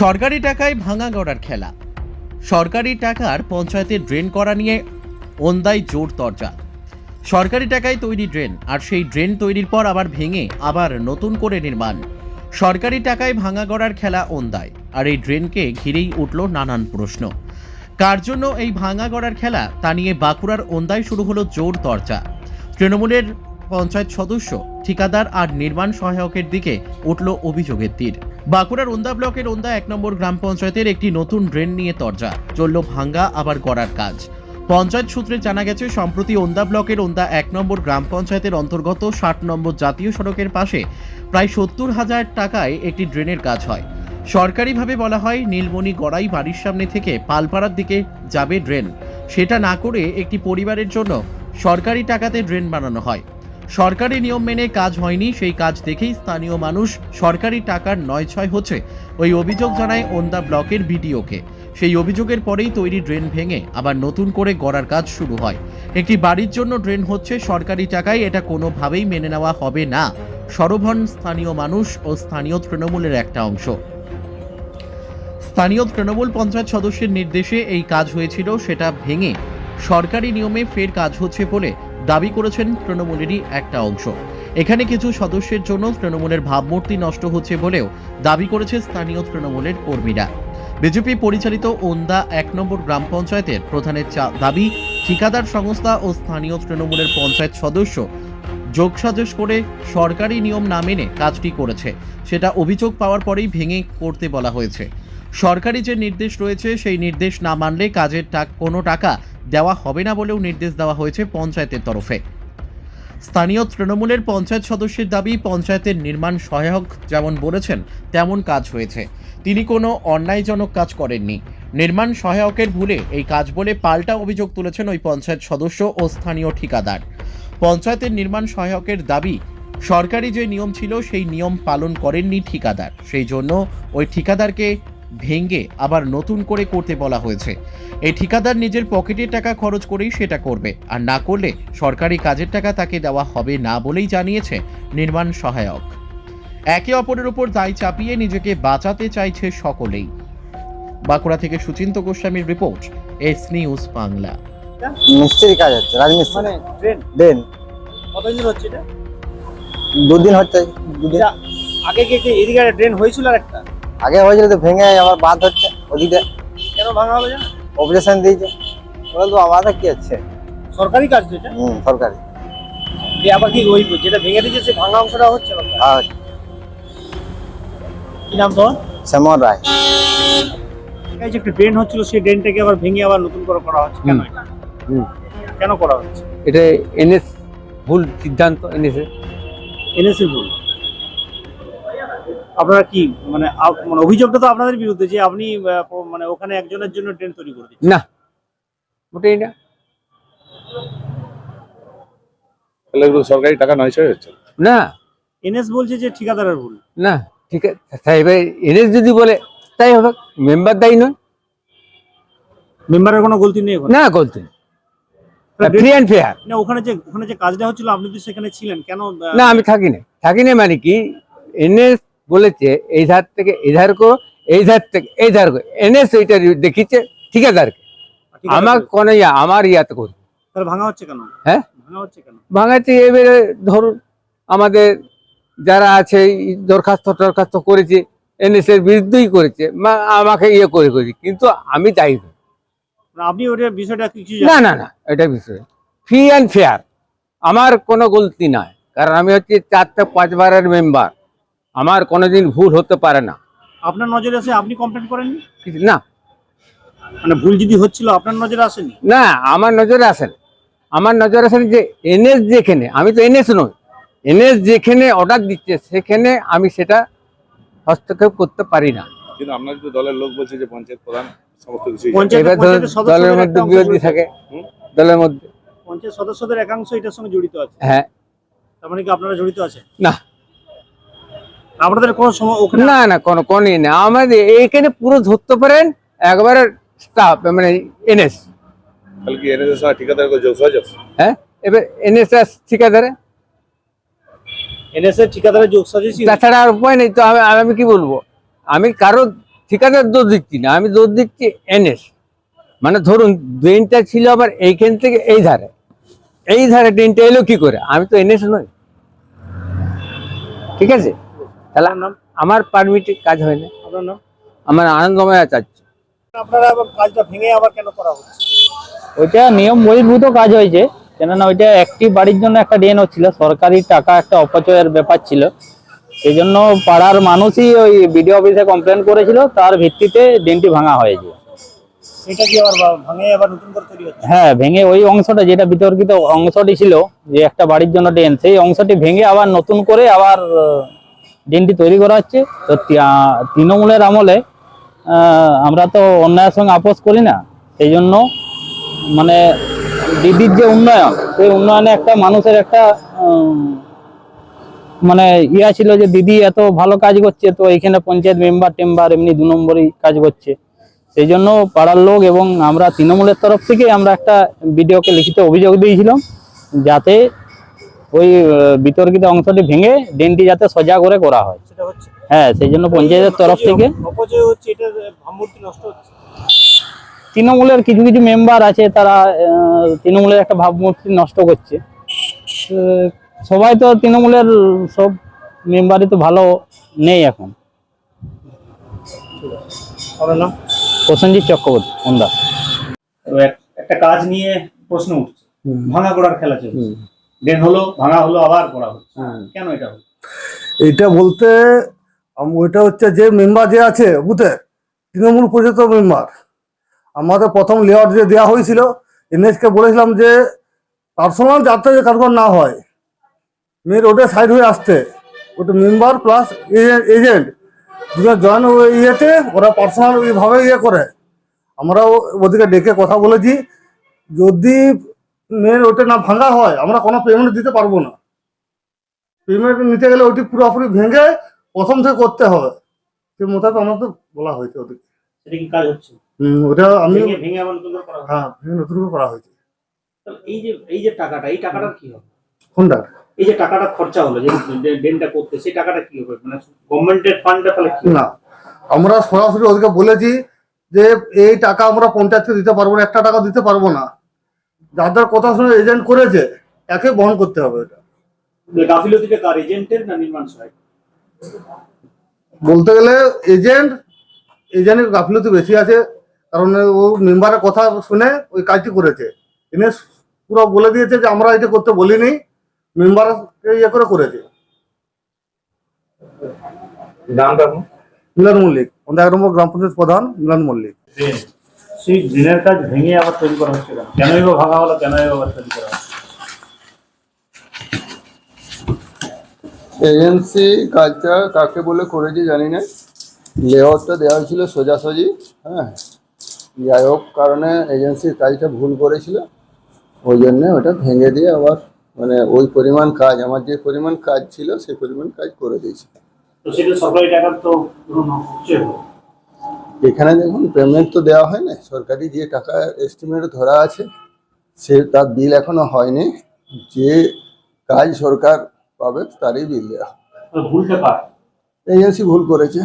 সরকারি টাকায় ভাঙা গড়ার খেলা। সরকারি টাকার পঞ্চায়েতে ড্রেন করা নিয়ে ওন্দায় জোর তরজা। সরকারি টাকায় তৈরি ড্রেন, আর সেই ড্রেন তৈরির পর আবার ভেঙে আবার নতুন করে নির্মাণ। সরকারি টাকায় ভাঙা গড়ার খেলা ওন্দায় আর এই ড্রেনকে ঘিরেই উঠল নানান প্রশ্ন। কার জন্য এই ভাঙা গড়ার খেলা, তা নিয়ে বাঁকুড়ার ওন্দায় শুরু হলো জোর তরজা। তৃণমূলের পঞ্চায়েত সদস্য, ঠিকাদার আর নির্মাণ সহায়কের দিকে উঠল অভিযোগের তীর। বাঁকুড়ার ওন্দা ব্লকের ওন্দা এক নম্বর গ্রাম পঞ্চায়েতের একটি নতুন ড্রেন নিয়ে তরজা, চলল ভাঙ্গা, আবার গড়ার কাজ। পঞ্চায়েত সূত্রে জানা গেছে, সম্প্রতি ওন্দা ব্লকের ওন্দা এক নম্বর গ্রাম পঞ্চায়েতের অন্তর্গত ষাট নম্বর জাতীয় সড়কের পাশে প্রায় সত্তর হাজার টাকায় একটি ড্রেনের কাজ হয়। সরকারিভাবে বলা হয়, নীলমণি গড়াই বাড়ির সামনে থেকে পালপাড়ার দিকে যাবে ড্রেন। সেটা না করে একটি পরিবারের জন্য সরকারি টাকাতে ড্রেন বানানো হয়। সরকারি নিয়ম মেনে কাজ হয়নি, সেই কাজ দেখেই স্থানীয় মানুষ সরকারি টাকার নয় ছয় হচ্ছে ওই অভিযোগ জানায় ওন্দা ব্লকের বিডিওকে। সেই অভিযোগের পরেই তৈরি ড্রেন ভেঙে আবার নতুন করে গড়ার কাজ শুরু হয়। একটি বাড়ির জন্য ড্রেন হচ্ছে সরকারি টাকায়, এটা কোনোভাবেই মেনে নেওয়া হবে না। সরভন স্থানীয় মানুষ ও স্থানীয় তৃণমূলের একটা অংশ। স্থানীয় তৃণমূল পঞ্চায়েত সদস্যের নির্দেশে এই কাজ হয়েছিল, সেটা ভেঙে সরকারি নিয়মে ফের কাজ হচ্ছে বলে দাবি করেছেন তৃণমূলেরই একটা অংশ। এখানে কিছু সদস্যের জন্য তৃণমূলের ভাবমূর্তি নষ্ট হচ্ছে বলেও দাবি করেছে স্থানীয় তৃণমূলের কর্মীরা। বিজেপি পরিচালিত ওন্দা এক নম্বর গ্রাম পঞ্চায়েতের প্রধানের দাবি, ঠিকাদার সংস্থা ও স্থানীয় তৃণমূলের পঞ্চায়েত সদস্য যোগসাজশ করে সরকারি নিয়ম না মেনে কাজটি করেছে। সেটা অভিযোগ পাওয়ার পরেই ভেঙে করতে বলা হয়েছে। সরকারি যে নির্দেশ রয়েছে, সেই নির্দেশ না মানলে কাজের কোনো টাকা দেওয়া হবে না বলেও নির্দেশ দেওয়া হয়েছে পঞ্চায়েতের তরফে। স্থানীয় তৃণমূলের পঞ্চায়েত সদস্যের দাবি, পঞ্চায়েতের নির্মাণ সহায়ক যেমন বলেছেন, তেমন কাজ হয়েছে। তিনি কোনো অন্যায়জনক কাজ করেননি। নির্মাণ সহায়কের ভুলে এই কাজ বলে পাল্টা অভিযোগ তুলেছেন ওই পঞ্চায়েত সদস্য ও স্থানীয় ঠিকাদার। পঞ্চায়েতের নির্মাণ সহায়কের দাবি, সরকারি যে নিয়ম ছিল সেই নিয়ম পালন করেননি ঠিকাদার। সেই জন্য ওই ঠিকাদারকে ভেঙ্গে আবার নতুন করে করতে বলা হয়েছে। এই ঠিকাদার নিজের পকেটের টাকা খরচ করেই সেটা করবে। আর না করলে সরকারি কাজের টাকা তাকে দেওয়া হবে না বলেই জানিয়েছে নির্মাণ সহায়ক। একে অপরের উপর দায় চাপিয়ে নিজেকে বাঁচাতে চাইছে সকলেই। বাঁকুড়া থেকে সুচিন্ত গোস্বামীর রিপোর্ট এস নিউজ বাংলা। মিস্ত্রি কাজ হচ্ছে রাজমিস্ত্রি। মানে ট্রেন দেন কতদিন হচ্ছে এটা? দুদিন হচ্ছে। দুদিন আগে কি এদিকে একটা ড্রেন হয়েছিল আর একটা? আগে হয়েছিল তো ভেঙে আবার বাদ হচ্ছে ওদিকে। কেন ভাঙা হবে জানো? অপারেশন দিয়েছে। বলে তো আমাদের কি হচ্ছে? সরকারি কাজ তো এটা? হুম সরকারি। দিয়ে আবার কি ওই যেটা ভেঙে দিয়েছে সেই ভাঙা অংশটা হচ্ছে না আর কি নাম তোমার? শ্যামল রায়। এই যে একটা ড্রেন হচ্ছিল সেই ড্রেনটাকে আবার ভেঙে আবার নতুন করে করা হচ্ছে। কেন এটা? হুম। কেন করা হচ্ছে? এটা এনএস ভুল সিদ্ধান্ত এনএসএ এনএসএ ভুল? আপনারা কি মানে মানে অভিযোগটা তো আপনাদের বিরুদ্ধে যে আপনি মানে ওখানে একজনের জন্য ড্রেন তৈরি করে দিচ্ছেন। না। মোটেই না। তাহলে এগুলো সরকারি টাকা নয় ছয় হচ্ছে না। এনএস বলছে যে ঠিকাদারের ভুল। না ঠিক আছে। তাই এবার এনএস যদি বলে তাই হবে। মেম্বার দায়ী নয়। মেম্বারের কোনো গলতি নেই না ফ্রি অ্যান্ড ফেয়ার না ওখানে যে ওখানে যে কাজটা হচ্ছিল আপনি তো সেখানে ছিলেন। কেন না আমি থাকি না থাকি না মানে কি? এনএস বলেছে এই ধার থেকে এই ধার করো এই ধার থেকে এই ধার করো। এনএস ওইটা দেখিছে ঠিকাদারকে। ঠিকাদার আমার। কোনো ইয়া আমার ইয়াতে তাহলে ভাঙা হচ্ছে কেন? হ্যাঁ? ভাঙা ভাঙাচ্ছে এবারে ধরুন আমাদের যারা আছে দরখাস্ত টরখাস্ত করেছে এনএস এর বিরুদ্ধেই করেছে আমাকে ইয়ে করে করেছে কিন্তু আমি দায়ী না, আপনি ওটা বিষয়টা কিছু না না না এটা বিষয়। Free and fair. আমার কোনো গলতি নাই। কারণ আমি হচ্ছে চারটে পাঁচবারের মেম্বার। আমার কোনোদিন ভুল হতে পারে না। আপনার নজরে আসে আপনি কমপ্লেন করেননি? কিছু- না। মানে ভুল যদি হচ্ছিল আপনার নজরে আসেনি? না আমার নজরে আসেন। আমার নজরে আসেন যে এনএস যেখানে আমি তো এনএস নই। এনএস যেখানে অর্ডার দিচ্ছে সেখানে আমি সেটা হস্তক্ষেপ করতে পারি না। কিন্তু আপনার তো দলের লোক বলছে যে পঞ্চায়েত প্রধান সমস্ত কিছু এবার দলের মধ্যে বিরোধী থাকে। হুম। দলের মধ্যে। পঞ্চায়েত সদস্যদের একাংশ এটার সঙ্গে জড়িত আছে? হ্যাঁ। তার মানে কি আপনারা জড়িত আছে না। আপনাদের কোনো সময় না না কোনো কোনই না। আমাদের এইখানে পুরো ধরতে পারেন একবারে স্টাফ মানে এনএস তাহলে কি এনএসএস সঙ্গে ঠিকাদার করে যোগ সহজ আছে হ্যাঁ? এবার এনএস ঠিকাদারে। এনএসএ ঠিকাদারের যোগ সাজেছি তাছাড়া আর উপায় নেই তো আমি আমি কি বলব? আমি কারও ঠিকাদার দোষ দিচ্ছি না আমি দোষ দিচ্ছি এনএস মানে ধরুন ড্রেনটা ছিল আবার এইখান থেকে এই ধারে। এই ধারে ড্রেনটা এলো কি করে? আমি তো এনএস নই। ঠিক আছে? তাহলে আমার পারমিটে কাজ হয় না। আপনার নাম? আমার আনন্দময় আচার্য। আপনারা আবার কাজটা ভেঙে আবার কেন করা হচ্ছে? ওইটা নিয়ম বহির্ভূত কাজ হয়েছে। কেননা ওইটা একটি বাড়ির জন্য একটা ড্রেন হচ্ছিল। সরকারি টাকা একটা অপচয়ের ব্যাপার ছিল। সেই জন্য পাড়ার মানুষই ওই বিডিও অফিসে কমপ্লেন করেছিল। তার ভিত্তিতে ড্রেনটি ভাঙা হয়েছে। সেটা কি আবার ভাঙে আবার নতুন করে তৈরি হচ্ছে? হ্যাঁ ভেঙে ওই অংশটা যেটা বিতর্কিত অংশটি ছিল যে একটা বাড়ির জন্য ড্রেন সেই অংশটি ভেঙে আবার নতুন করে আবার ড্রেনটি তৈরি করা হচ্ছে। তো তৃণমূলের আমলে আমরা তো অন্যায়ের সঙ্গে আপোষ করি না। সেই জন্য মানে দিদির যে উন্নয়ন, সেই উন্নয়নে একটা মানুষের একটা মানে ইয়া ছিল যে দিদি এত ভালো কাজ করছে, তো এখানে পঞ্চায়েত মেম্বার টেম্বার এমনি দু নম্বরই কাজ করছে। সেই জন্য পাড়ার লোক এবং আমরা তৃণমূলের তরফ থেকে আমরা একটা বিডিওকে লিখিত অভিযোগ দিয়েছিলাম, যাতে ওই বিতর্কিত অংশটি ভেঙে ড্রেনটি যাতে সোজা করে করা হয়। হ্যাঁ সেই জন্য পঞ্চায়েতের তরফ থেকে অপচয় হচ্ছে এটা ভাবমূর্তি নষ্ট হচ্ছে। তৃণমূলের কিছু কিছু মেম্বার আছে তারা তৃণমূলের একটা ভাবমূর্তি নষ্ট করছে। সবাই তো তৃণমূলের সব মেম্বারই তো ভালো নেই এখন। প্রসেনজিৎ চক্রবর্তী একটা কাজ নিয়ে প্রশ্ন উঠছে। ভাঙা করার খেলা চলছে। ড্রেন হলো ভাঙা হলো আবার করা হচ্ছে কেন এটা হলো? এইটা বলতে ওইটা হচ্ছে যে মেম্বার যে আছে বুথে তৃণমূল পর্যন্ত মেম্বার আমাদের প্রথম লেআউট যে দেওয়া হয়েছিল এনএসকে বলেছিলাম যে পার্সোনাল যাতে কারবার না হয় মেন রোডে সাইড হয়ে আসতে ওটা মেম্বার প্লাস এজেন্ট দুজন জয়েন ইয়েতে ওরা পার্সোনাল ভাবে ইয়ে করে। আমরাও ওদিকে ডেকে কথা বলেছি। যদি ওটা না ভাঙা হয় আমরা কোনো পেমেন্ট দিতে পারব না। পেমেন্ট নিতে গেলে ওটি পুরোপুরি ভেঙে প্রথম থেকে করতে হবে। সে মোতাবেক আমাকে বলা হয়েছে ওদেরকে। ওটা আমি হ্যাঁ ভেঙে নতুন করে করা হয়েছে। তাহলে এই যে এই যে টাকাটা এই টাকাটার কি হবে? হোন্ডার এই যে টাকাটা খরচা হলো যে ড্রেনটা করতে সেই টাকাটা কি হবে? মানে গভর্নমেন্টের ফান্ডটা তাহলে কি না আমরা সরাসরি ওদেরকে বলেছি যে এই টাকা আমরা পঞ্চায়েতকে দিতে পারব না একটা টাকা দিতে পারব না। যাদের কথা শুনে এজেন্ট করেছে একে বহন করতে হবে এটা গাফিলতিটা কার এজেন্টের না নির্মাণ সহায়ক বলতে গেলে এজেন্ট এজেন্টের গাফিলতি বেশি আছে কারণ ও মেম্বারের কথা শুনে ওই কাজটি করেছে। এনে পুরো বলে দিয়েছে যে আমরা এটা করতে বলিনি মেম্বারকে ইয়ে করে করেছে? মিলন মল্লিক নম্বর গ্রাম পঞ্চায়েত প্রধান মিলন মল্লিক। সেই ড্রেনের কাজ ভেঙে আবার তৈরি করা হচ্ছে কেন? কেনই বা ভাঙা হলো কেনই বা তৈরি করা হচ্ছে? এজেন্সি কাজটা কাকে বলে করেছে জানি না। লেআউটটা দেওয়া হয়েছিল সোজাসুজি হ্যাঁ। যাই হোক কারণে এজেন্সির কাজটা ভুল করেছিল। ওই জন্যে ওটা ভেঙে দিয়ে আবার মানে ওই পরিমাণ কাজ আমার যে পরিমাণ কাজ ছিল সেই পরিমাণ কাজ করে দিয়েছে। তো সেটা সরকারি টাকার তো হচ্ছে। এখানে দেখুন পেমেন্ট তো দেওয়া হয় না সরকারি যে টাকা এস্টিমেট ধরা আছে সে তার বিল এখনও হয়নি যে কাজ সরকার পাবে তারই বিল দেওয়া ভুলটা কার? এজেন্সি ভুল করেছে।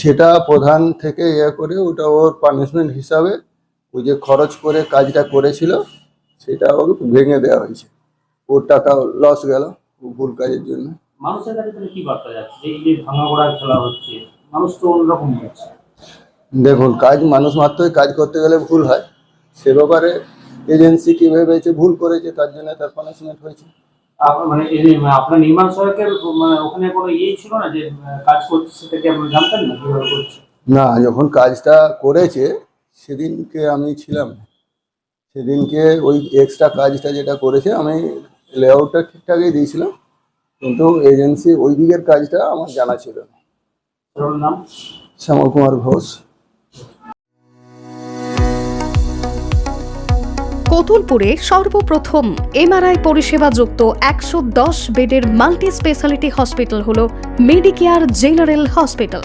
সেটা প্রধান থেকে ইয়ে করে ওটা ওর পানিশমেন্ট হিসাবে ও যে খরচ করে কাজটা করেছিল সেটা ওকে ভেঙে দেওয়া হয়েছে। ওর টাকা লস গেল ভুল কাজের জন্য। মানুষের কাছে তাহলে কি বার্তা যাচ্ছে? যে এই যে ভাঙা করার খেলা হচ্ছে মানুষ তো অন্যরকম হচ্ছে। দেখুন কাজ মানুষ মাত্রই কাজ করতে গেলে ভুল হয়। সে ব্যাপারে এজেন্সি কি ভেবেছে ভুল করেছে তার জন্য তার পানিশমেন্ট হয়েছে। আপনার মানে আপনার নির্মাণ সহায়কের মানে ওখানে কোনো ইয়ে ছিল না যে কাজ করছে সেটা আপনি জানতেন না কীভাবে করছে? না যখন কাজটা করেছে সেদিনকে আমি ছিলাম। সেদিনকে ওই এক্সট্রা কাজটা যেটা করেছে আমি লেআউটটা ঠিকঠাকই দিয়েছিলাম। কিন্তু এজেন্সি ওই দিকের কাজটা আমার জানা ছিল না। নাম? শ্যামল কুমার ঘোষ। কতুলপুরে সর্বপ্রথম এমআরআই পরিষেবা যুক্ত একশো দশ বেডের মাল্টি স্পেশালিটি হসপিটাল হল মেডিকেয়ার জেনারেল হসপিটাল।